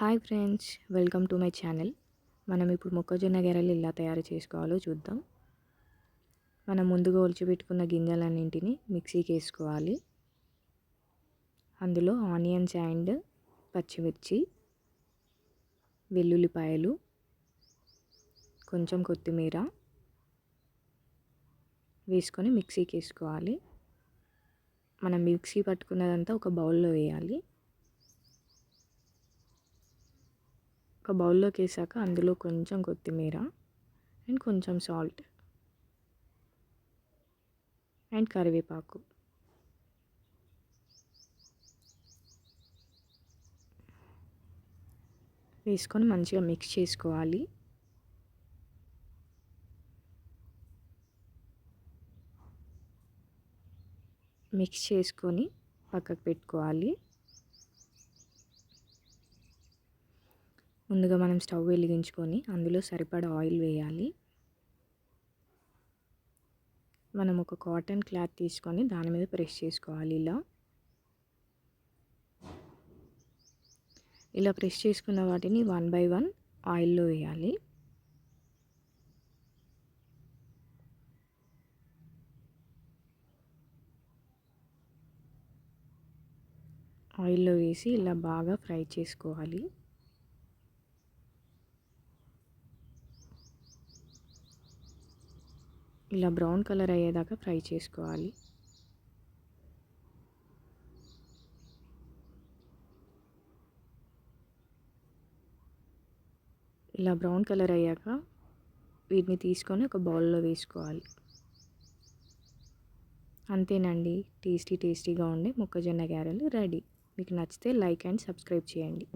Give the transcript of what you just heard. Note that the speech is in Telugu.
Hi friends welcome to my channel. మనం ఇప్పుడు మొక్కజొన్న గెరలు ఎలా తయారు చేసుకోవాలో చూద్దాం. మనం ముందుగా ఒలిచిపెట్టుకున్న గింజలన్నింటినీ మిక్సీకి వేసుకోవాలి. అందులో ఆనియన్స్ అండ్ పచ్చిమిర్చి వెల్లుల్లిపాయలు కొంచెం కొత్తిమీర వేసుకొని మిక్సీకి వేసుకోవాలి. మనం మిక్సీ పట్టుకున్నదంతా ఒక బౌల్లో వేయాలి. ఒక బౌల్లోకి వేసాక అందులో కొంచెం కొత్తిమీర అండ్ కొంచెం సాల్ట్ అండ్ కరివేపాకు. వేసుకొని మంచిగా మిక్స్ చేసుకోవాలి. మిక్స్ చేసుకొని పక్కకు పెట్టుకోవాలి. ముందుగా మనం స్టవ్ వెలిగించుకొని అందులో సరిపడా ఆయిల్ వేయాలి. మనం ఒక కాటన్ క్లాత్ తీసుకొని దాని మీద ప్రెస్ చేసుకోవాలి ఇలా. ఇలా ప్రెస్ చేసుకున్న వాటిని వన్ బై వన్ ఆయిల్లో వేయాలి. ఆయిల్లో వేసి ఇలా బాగా ఫ్రై చేసుకోవాలి. ఇలా బ్రౌన్ కలర్ అయ్యేదాకా ఫ్రై చేసుకోవాలి. ఇలా బ్రౌన్ కలర్ అయ్యాక వీటిని తీసుకొని ఒక బౌల్లో వేసుకోవాలి. అంతేనండి టేస్టీ టేస్టీగా ఉండే మొక్కజొన్న గారెలు రెడీ. మీకు నచ్చితే లైక్ అండ్ సబ్స్క్రైబ్ చేయండి.